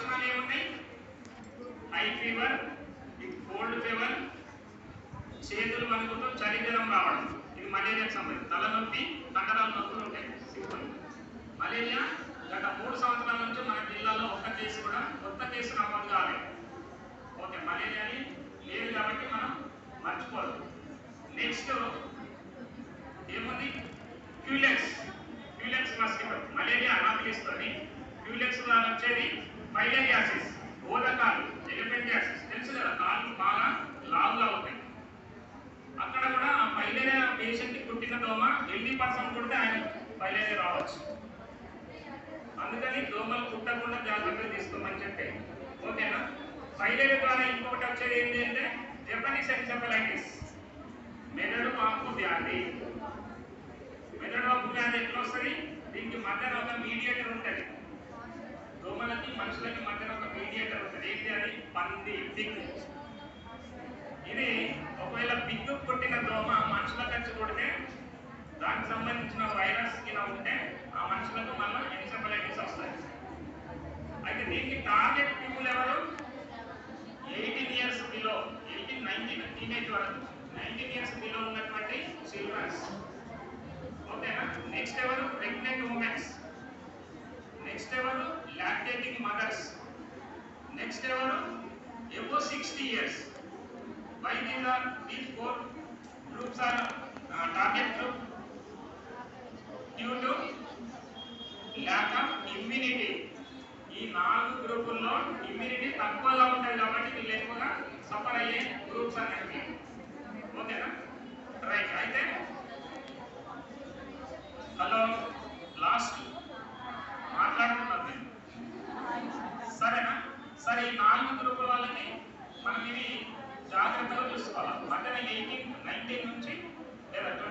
లక్షణాలు ఏమున్నాయి high fever cold fever చేతులు వణుకుతూ చలి రావడం. ఇది మలేరియాకి సంబంధించి. తలనొప్పి కండరాలు నొప్పులు ఉంటాయి. మలేరియా గత మూడు సంవత్సరాల నుంచి మన జిల్లాలో ఒక్క కేసు కూడా కొత్త కేసు నమోదు కాలేదు. ఓకే మలేరియాని లేదు కాబట్టి మనం మర్చిపోదు. నెక్స్ట్ ఏముంది? Culex culex mosquito. మలేరియా అనాఫిలిస్తోని క్యూలెక్స్ ద్వారా వచ్చేది ఫైలేరియాసిస్ ఎలిమెంట్ యాసిస్ తెలుసు కదా కాళ్ళు బాగా లావుగా అవుతాయి అక్కడ కూడా ఆ ఫైలేరియా పేషెంట్ పుట్టిన దోమ హెల్దీ పర్సన్ కొడితే ఆయన ఫైలేరియా రావచ్చు. అందుకని దోమలు పుట్టకుండా జాగ్రత్తలు తీసుకోమని చెప్పి. ఓకేనా? ఫైలేరియా ద్వారా ఇంకొకటి వచ్చేది ఏంటి అంటే జపనీస్ ఎన్సెఫలైటిస్ మెదడు వాపు వ్యాధి. మెదడు వాపు వ్యాధి ఎట్లా వస్తుంది? దీనికి మధ్యన ఒక మీడియేటర్ ఉంటుంది. మనుషులకి మధ్యన ఒక మీడియేటర్ ఉంటుంది ఏంటి అది? పంది పిగ్ ఇది ఒకవేళ బిగ్ కొట్టిన దోమ మనుషుల ఖర్చు కొడితే దానికి సంబంధించిన వైరస్ ఇలా ఉంటే ఆ మనుషులకు మళ్ళీ ఎన్సెఫలైటిస్ వస్తాయి. అయితే దీనికి టార్గెట్ పీపుల్ ఎవరు? Eighteen years below eighteen nineteen teenage వరకు. నైన్టీన్ ఇయర్స్ బిలో ఉన్నటువంటి చిల్డ్రన్స్ ఓకేనా? నెక్స్ట్ ఎవరు? ప్రెగ్నెంట్ ఉమెన్స్ నెక్స్ట్ ఎవరు? లాక్టేటింగ్ మదర్స్ నెక్స్ట్ ఎవరు? Above sixty years why these are these four groups are target group due to lack of immunity ఈ నాలుగు గ్రూపుల్లో immunity తక్కువగా ఉంటుంది కాబట్టి వీళ్ళు ఎక్కువగా సఫర్ అయ్యే గ్రూప్స్ అన్నట్టు ఓకేనా రైట్ అయితే